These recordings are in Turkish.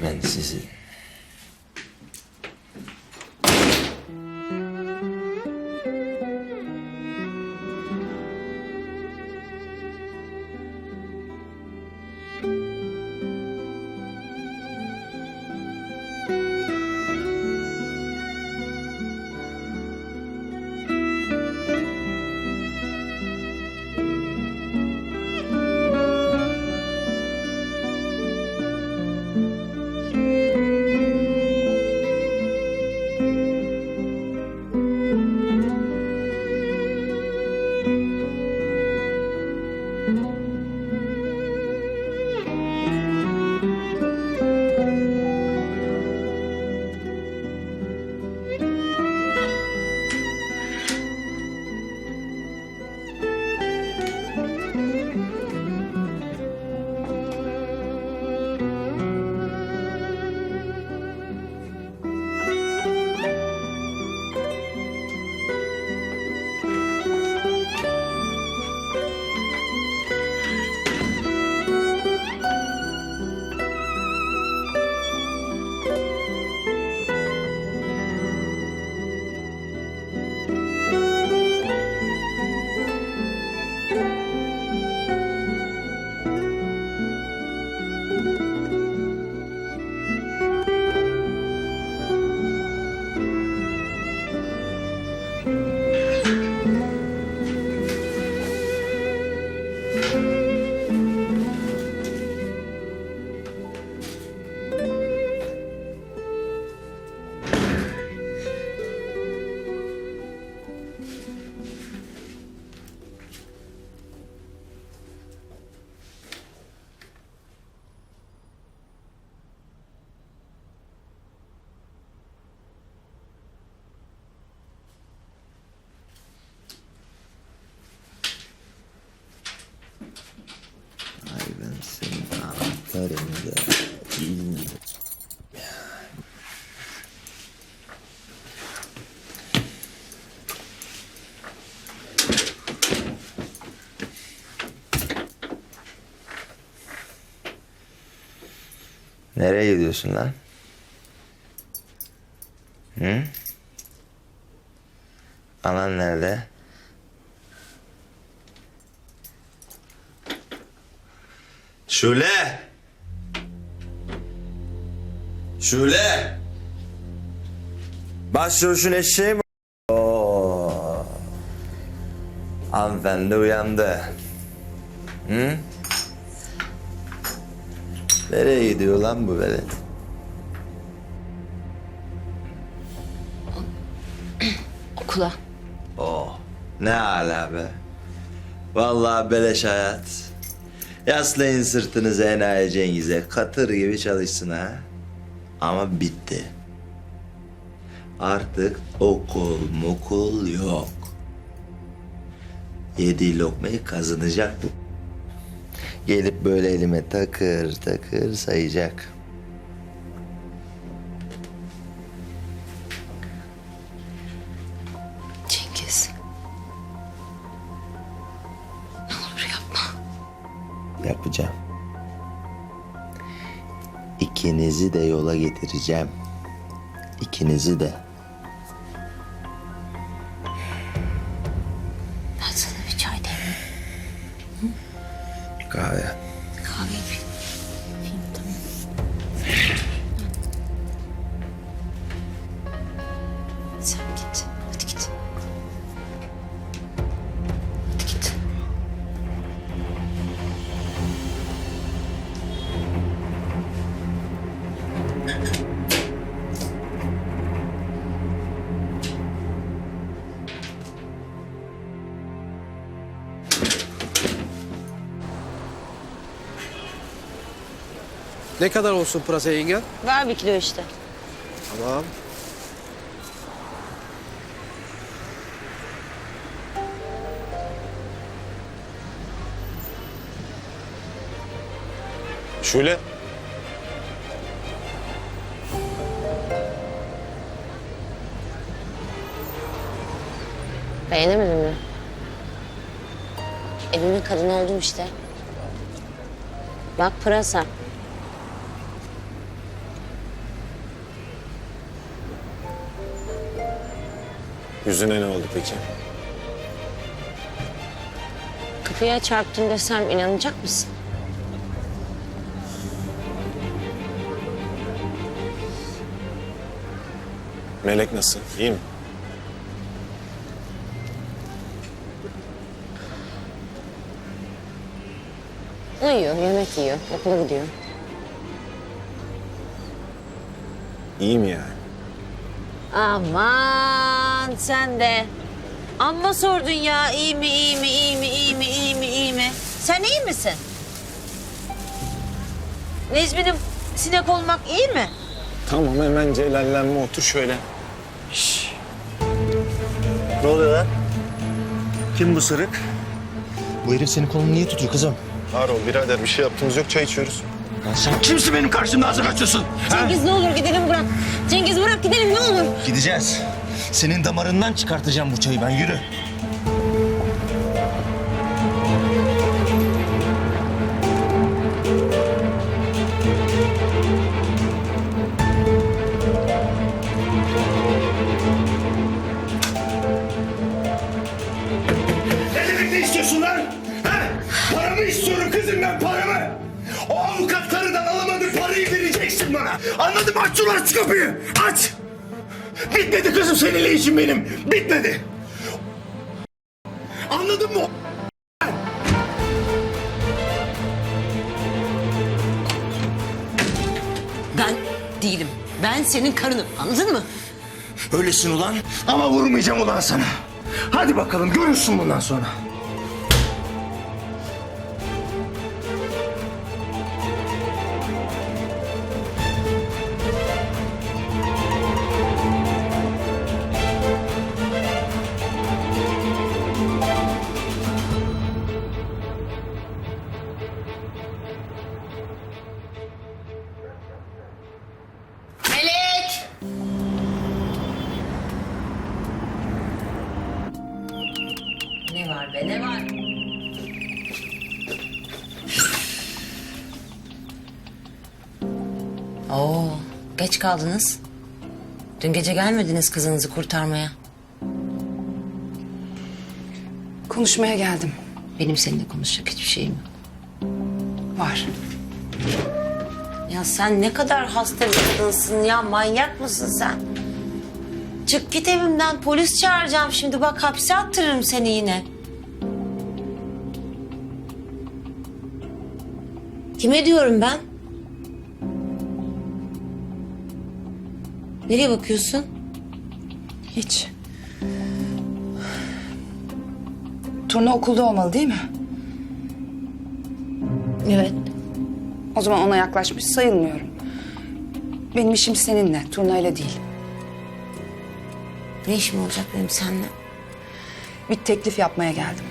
Ay ben sizi. Anahtarını da bilmiyorum. Nereye gidiyorsun lan? Hı? Anan nerede? Şule! Şule! Başçavuşun eşeği mi? Oo. Hanımefendi uyandı. Hı? Nereye gidiyor lan bu velet? Okula. Oh, ne ala be. Vallahi beleş hayat. Yaslayın sırtınızı enayi Cengiz'e. Katır gibi çalışsın ha. Ama bitti. Artık okul mukul yok. Yediği lokmayı kazanacak bu. Gelip böyle elime takır takır sayacak. Cengiz. Ne olur yapma. Yapacağım. İkinizi de yola getireceğim. İkinizi de. Ne kadar olsun pırasa yenge? Ver bir kilo işte. Tamam. Şule. Beğenemedin mi? Evimin kadını oldum işte. Bak pırasa. Yüzüne ne oldu peki? Kapıya çarptım desem inanacak mısın? Melek nasıl? İyi mi? Uyuyor, yemek yiyor, okula gidiyor. İyi mi yani? Aman sen de. Amma sordun ya iyi mi iyi mi iyi mi iyi mi iyi mi iyi mi? Sen iyi misin? Necmi'nin sinek olmak iyi mi? Tamam hemen celallenme otur şöyle. Ne oluyor lan? Kim bu sırık? Bu herif senin kolunu niye tutuyor kızım? Ol birader bir şey yaptığımız yok çay içiyoruz. Lan sen kimsin benim karşımda ağzını açıyorsun? Ha? Cengiz ne olur gidelim bırak. Cengiz bırak gidelim ne olur. Gideceğiz. Senin damarından çıkartacağım bu çayı ben yürü. İstiyorsun lan? Ha? Paramı istiyorum kızım ben paramı. O avukat karıdan parayı vereceksin bana. Anladın mı? Aç kapıyı. Aç. Bitmedi kızım seninle işim benim. Bitmedi. Anladın mı? Ben değilim. Ben senin karınım. Anladın mı? Öylesin ulan. Ama vurmayacağım ulan sana. Hadi bakalım görürsün bundan sonra. Kaldınız. Dün gece gelmediniz kızınızı kurtarmaya. Konuşmaya geldim. Benim seninle konuşacak hiçbir şeyim yok. Var. Ya sen ne kadar hasta bir kadınsın ya manyak mısın sen? Çık git evimden polis çağıracağım şimdi bak hapse attırırım seni yine. Kime diyorum ben? Nereye bakıyorsun? Hiç. Turna okulda olmalı değil mi? Evet. O zaman ona yaklaşmış sayılmıyorum. Benim işim seninle, turnayla değil. Ne işim olacak benim seninle? Bir teklif yapmaya geldim.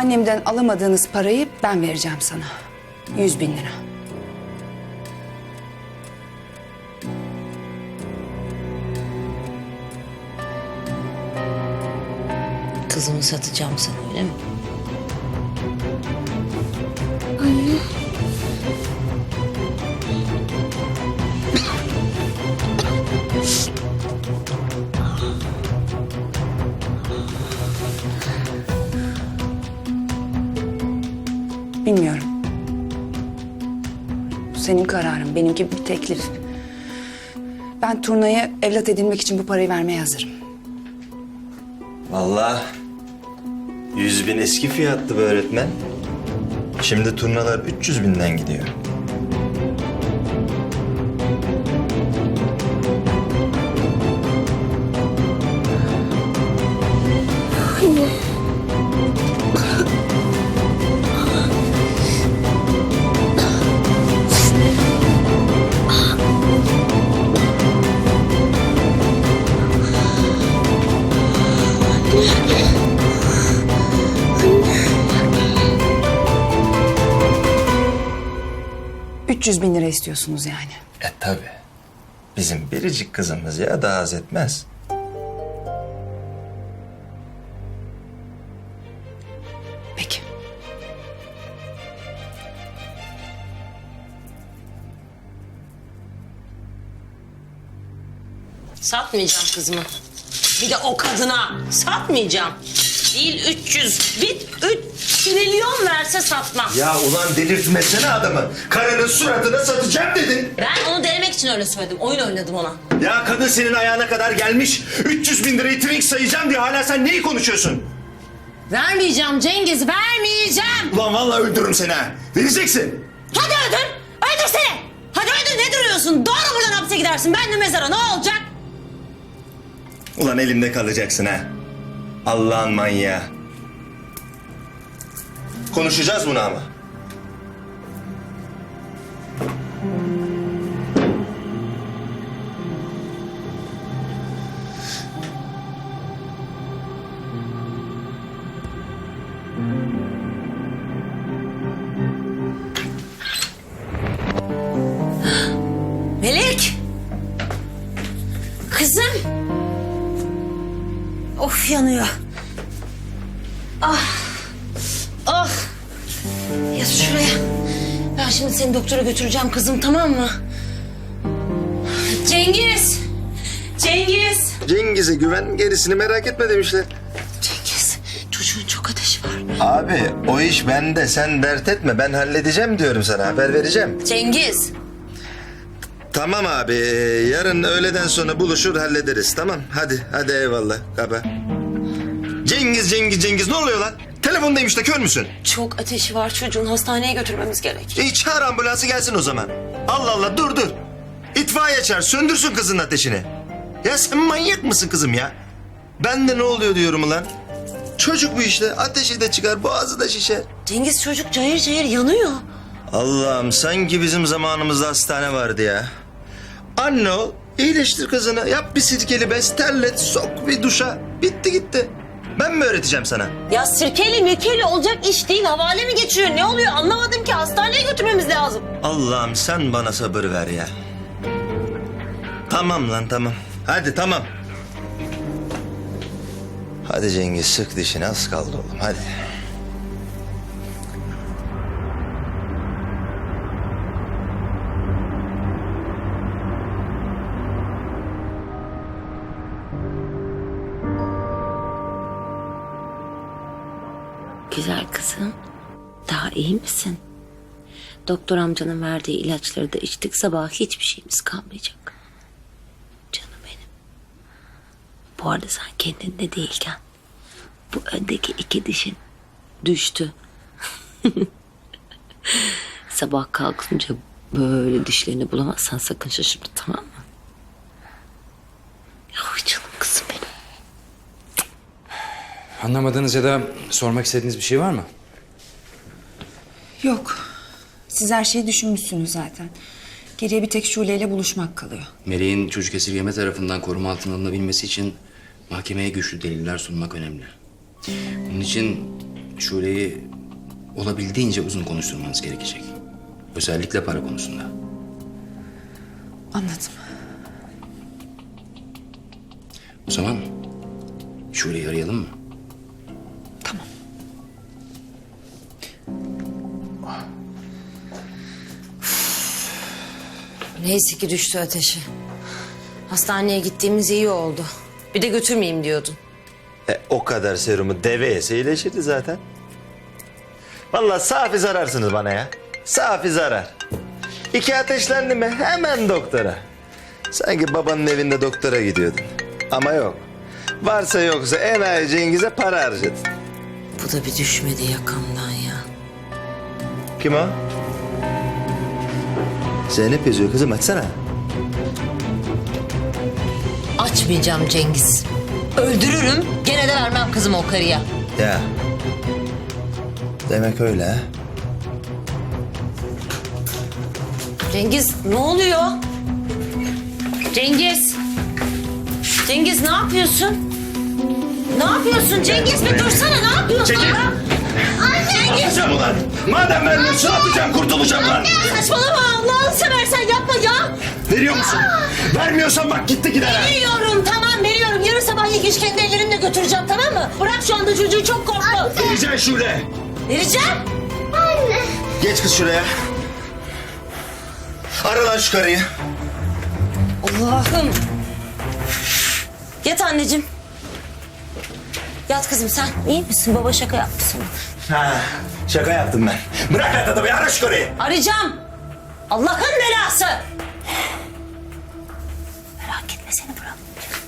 Annemden alamadığınız parayı ben vereceğim sana. Yüz bin lira. Kızımı satacağım sana öyle mi? Teklif. Ben turnaya evlat edinmek için bu parayı vermeye hazırım. Vallahi yüz bin eski fiyattı bu öğretmen. Şimdi turnalar 300 binden gidiyor. 300 bin lira istiyorsunuz yani. E tabi. Bizim biricik kızımız ya daha az etmez. Peki. Satmayacağım kızımı. Bir de o kadına satmayacağım. Değil 300, bit 3 trilyon verse satmam. Ya ulan delirtmesene adamı. Karının suratına satacağım dedin. Ben onu denemek için öyle söyledim. Oyun oynadım ona. Ya kadın senin ayağına kadar gelmiş. 300 bin lirayı trink sayacağım diye hala sen neyi konuşuyorsun? Vermeyeceğim Cengiz, vermeyeceğim. Ulan vallahi öldürürüm seni ha. Vereceksin. Hadi öldür, öldürsene. Hadi öldür, ne duruyorsun? Doğru buradan hapse gidersin. Ben de mezara, ne olacak? Ulan elimde kalacaksın ha. Allah'ın manyağı. Konuşacağız bunu ama. Yanıyor. Ah! Ah! Yat şuraya. Ben şimdi seni doktora götüreceğim kızım tamam mı? Cengiz! Cengiz! Cengiz'e güven gerisini merak etme demişler. Cengiz çocuğun çok ateşi var. Abi o iş bende sen dert etme ben halledeceğim diyorum sana haber vereceğim. Cengiz! Tamam abi yarın öğleden sonra buluşur hallederiz tamam hadi hadi eyvallah kaba. Cengiz Cengiz Cengiz ne oluyor lan? Telefondayım işte kör müsün? Çok ateşi var çocuğun hastaneye götürmemiz gerek. E çağır ambulansı gelsin o zaman. Allah Allah dur dur. İtfaiye çağır söndürsün kızın ateşini. Ya sen manyak mısın kızım ya? Ben de ne oluyor diyorum ulan. Çocuk bu işte ateşi de çıkar boğazı da şişer. Cengiz çocuk cayır cayır yanıyor. Allah'ım sanki bizim zamanımızda hastane vardı ya. Anne ol, iyileştir kızını. Yap bir sirkeli bez, terlet, sok bir duşa. Bitti gitti. Ben mi öğreteceğim sana? Ya sirkeli mirkeli olacak iş değil. Havale mi geçiyor? Ne oluyor? Anlamadım ki. Hastaneye götürmemiz lazım. Allah'ım sen bana sabır ver ya. Tamam lan tamam. Hadi tamam. Hadi Cengiz sık dişini az kaldı oğlum hadi. Güzel kızım. Daha iyi misin? Doktor amcanın verdiği ilaçları da içtik. Sabah hiçbir şeyimiz kalmayacak. Canım benim. Bu arada sen kendinde değilken bu öndeki iki dişin düştü. Sabah kalkınca böyle dişlerini bulamazsan sakın şaşırma tamam mı? Ay canım kızım benim. Anlamadığınız ya da sormak istediğiniz bir şey var mı? Yok. Siz her şeyi düşünmüşsünüz zaten. Geriye bir tek Şule ile buluşmak kalıyor. Meleğin çocuk esirgeme tarafından koruma altına alınabilmesi için mahkemeye güçlü deliller sunmak önemli. Bunun için Şule'yi olabildiğince uzun konuşturmanız gerekecek. Özellikle para konusunda. Anladım. O zaman Şule'yi arayalım mı? Neyse ki düştü ateşi. Hastaneye gittiğimiz iyi oldu. Bir de götürmeyeyim diyordun. E, o kadar serumu deve yese iyileşirdi zaten. Vallahi safi zararsınız bana ya. Safi zarar. İki ateşlendi mi hemen doktora. Sanki babanın evinde doktora gidiyordun. Ama yok. Varsa yoksa enayi Cengiz'e para harcadın. Bu da bir düşmedi yakamdan ya. Kim o? Zeynep yazıyor kızım açsana. Açmayacağım Cengiz. Öldürürüm gene de vermem kızım o karıya. Ya. Demek öyle ha. Cengiz ne oluyor? Cengiz. Cengiz ne yapıyorsun? Ne yapıyorsun Cengiz bir dursana ne yapıyorsun? Çekil. Atacağım ulan. Madem vermiyorsun atacağım kurtulacağım lan. saçmalama Allah'ını seversen yapma ya. Veriyor musun? Vermiyorsan bak gitti gider ha. Veriyorum tamam veriyorum. Yarın sabah ilk iş kendi ellerimle götüreceğim tamam mı? Bırak şu anda çocuğu çok korktu. Vereceksin Şule. Vereceğim. Geç kız şuraya. Ara lan şu karıyı. Allah'ım. Yat anneciğim. Yat kızım sen. İyi misin? Baba şaka yapmışsın. Ha, şaka yaptım ben. Bırak lan adamı ara şu karıyı. Arayacağım. Allah'ın belası. Merak etme seni bırakmayacağım.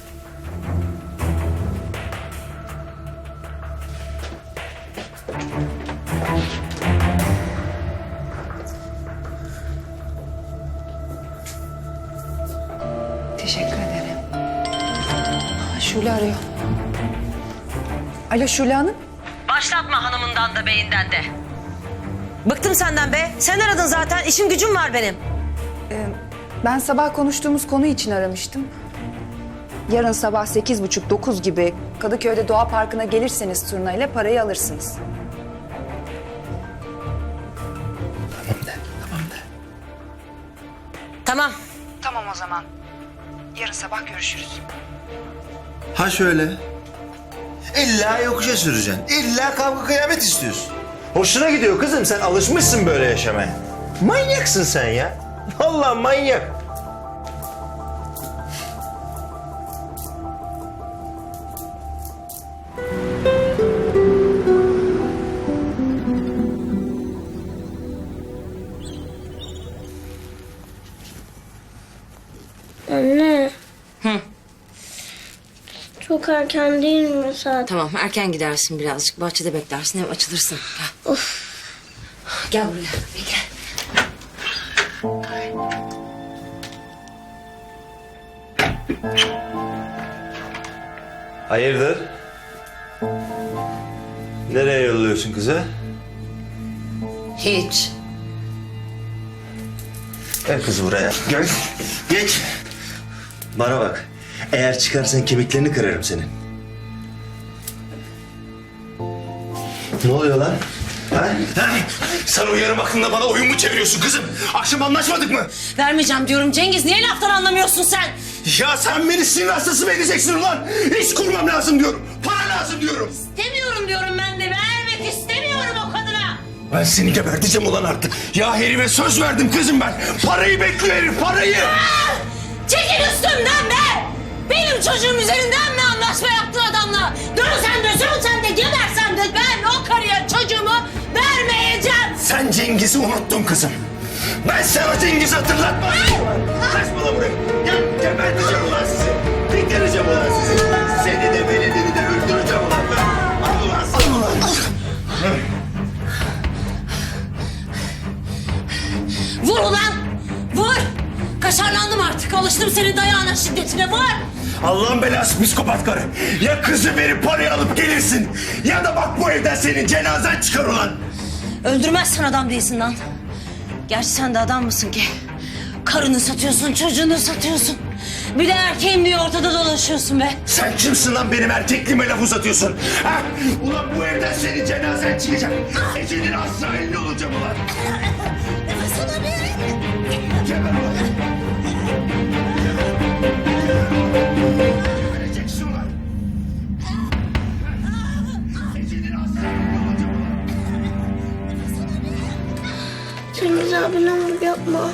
Teşekkür ederim. Aa, Şule arıyor. Alo Şule Hanım. Başlatma hanımından da beyinden de. Bıktım senden be. Sen aradın zaten. İşim gücüm var benim. Ben sabah konuştuğumuz konu için aramıştım. Yarın sabah sekiz buçuk dokuz gibi Kadıköy'de Doğa Parkı'na gelirseniz turnayla parayı alırsınız. Tamam. Tamam o zaman. Yarın sabah görüşürüz. Ha şöyle. İlla yokuşa süreceksin. İlla kavga kıyamet istiyorsun. Hoşuna gidiyor kızım. Sen alışmışsın böyle yaşamaya. Manyaksın sen ya. Vallahi manyak. Anne. Çok erken değil mi saat? Tamam erken gidersin birazcık. Bahçede beklersin hem açılırsın. Gel. Gel buraya. Gel. Hayırdır? Nereye yolluyorsun kızı? Hiç. Gel kız buraya. Gel. Geç. Bana bak. Eğer çıkarsan kemiklerini kırarım senin. Ne oluyor lan? Ha? Ha? Sen o yarım aklında bana oyun mu çeviriyorsun kızım? Akşam anlaşmadık mı? Vermeyeceğim diyorum Cengiz. Niye laftan anlamıyorsun sen? Ya sen beni sinir hastası mı edeceksin ulan? İş kurmam lazım diyorum. Para lazım diyorum. İstemiyorum diyorum ben de. Vermek istemiyorum o kadına. Ben seni geberteceğim ulan artık. Ya herife söz verdim kızım ben. Parayı bekliyor herif parayı. Çekil üstümden be! Benim çocuğum üzerinden mi anlaşma yaptın adamla? Dönsen de sürünsen de gebersen de ben o karıya çocuğumu vermeyeceğim. Sen Cengiz'i unuttun kızım. Ben sana Cengiz'i hatırlatmam. Kaçma lan buraya. Gel geberteceğim ulan sizi. Bitireceğim ulan sizi. Seni de beni de, de öldüreceğim ulan ben. Al ulan sana ulan. Vur ulan! Vur! Kaşarlandım artık. Alıştım senin dayağına şiddetine. Vur! Allah'ın belası psikopat karı. Ya kızı verip parayı alıp gelirsin. Ya da bak bu evden senin cenazen çıkar ulan. Öldürmezsen adam değilsin lan. Gerçi sen de adam mısın ki? Karını satıyorsun, çocuğunu satıyorsun. Bir de erkeğim diye ortada dolaşıyorsun be. Sen kimsin lan benim erkekliğime laf uzatıyorsun? Ha? Ulan bu evden senin cenazen çıkacak. Ecelin asla elinde olacağım ulan. Cengiz abi ne olur yapma.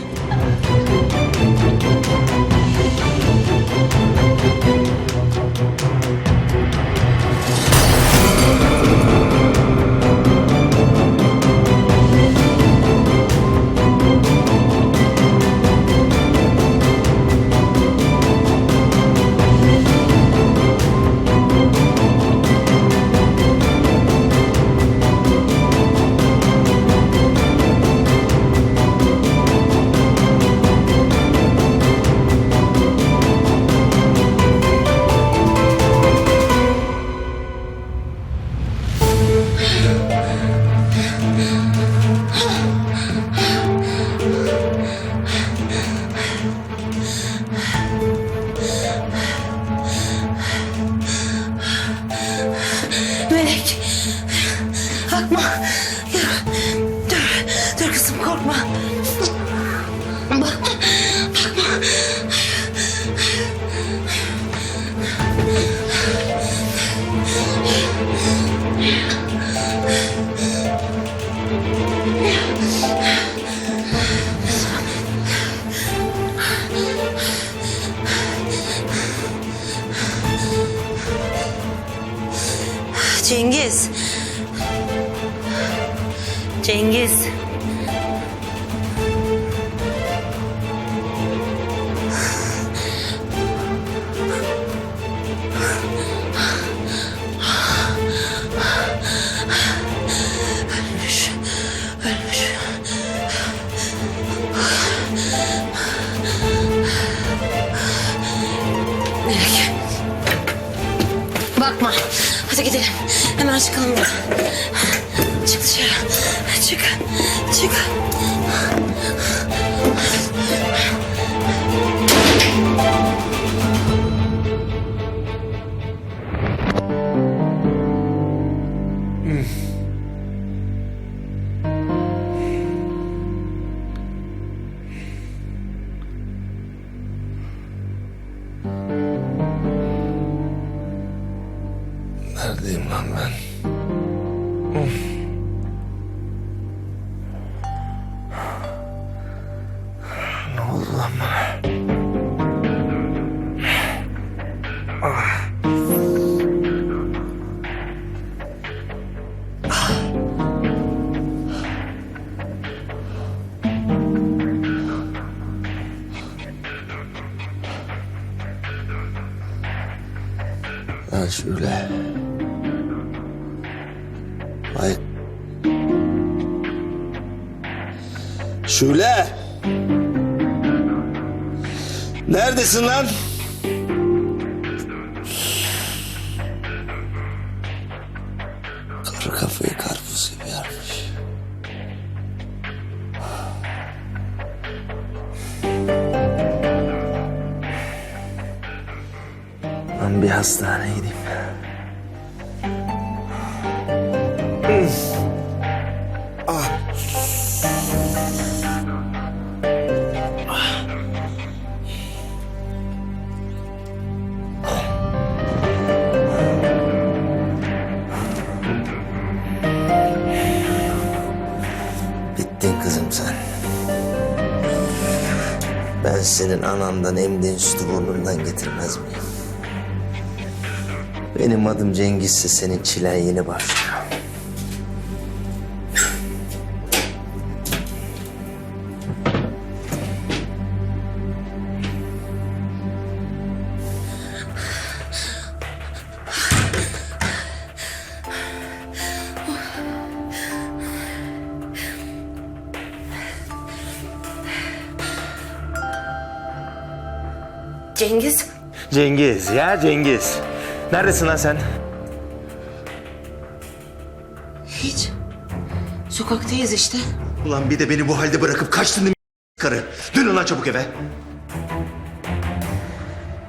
Bakma. Hadi gidelim. Hemen çıkalım buradan. Çık dışarı. Çık. Çık. Lan şöyle. Ay. Şule. Neredesin lan? Senin anandan emdiğin sütü burnundan getirmez miyim? Benim adım Cengiz'se senin çilen yeni başlıyor. Cengiz. Cengiz ya Cengiz. Neredesin lan sen? Hiç. Sokaktayız işte. Ulan bir de beni bu halde bırakıp kaçtın değil mi karı? Dön lan çabuk eve.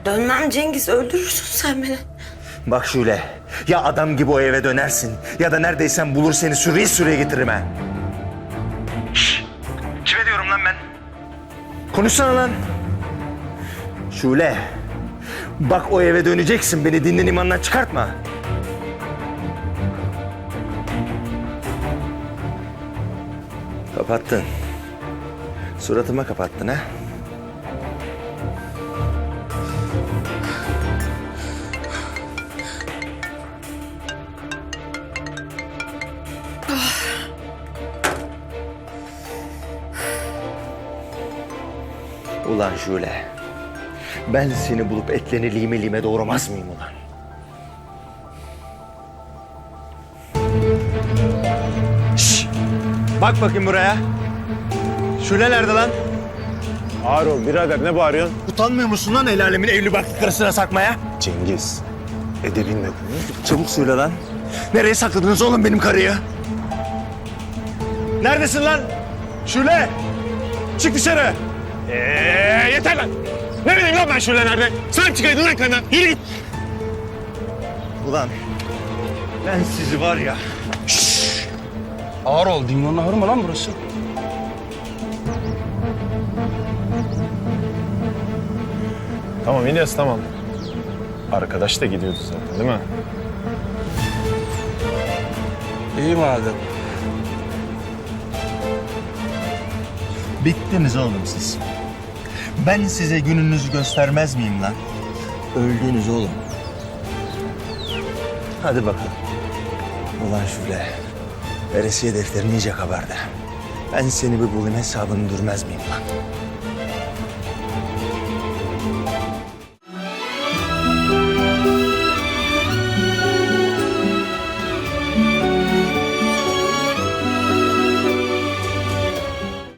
Dönmem Cengiz. Öldürürsün sen beni. Bak Şule. Ya adam gibi o eve dönersin ya da neredeysen bulur seni sürüye sürüye getiririm ha. Şşş! Kime diyorum lan ben? Konuşsana lan. Şule. Bak o eve döneceksin beni dinden imandan çıkartma. Kapattın. Suratıma kapattın ha? Ulan Şule. Ben seni bulup etlerini lime lime doğramaz mıyım ulan? Şşş! Bak bakayım buraya. Şule nerede lan? Ağır ol birader ne bağırıyorsun? Utanmıyor musun lan el alemin evli barklı karısına sakmaya? Cengiz. Edebinle konuş. Çabuk söyle lan. Nereye sakladınız oğlum benim karıyı? Neredesin lan? Şule! Çık dışarı! Ee, yeter lan. Ne bileyim lan ben şöyle nerede? Sahip çıkaydın lan kendine. Yürü git. Ulan ben sizi var ya. Ağır ol. Dingonun mı lan burası? Tamam İlyas tamam. Arkadaş da gidiyordu zaten değil mi? İyi madem. Bittiniz oğlum siz. Ben size gününüzü göstermez miyim lan? Öldünüz oğlum. Hadi bakalım. Ulan Şule, veresiye defterini iyice kabardı. Ben seni bir bulayım hesabını durmaz mıyım lan?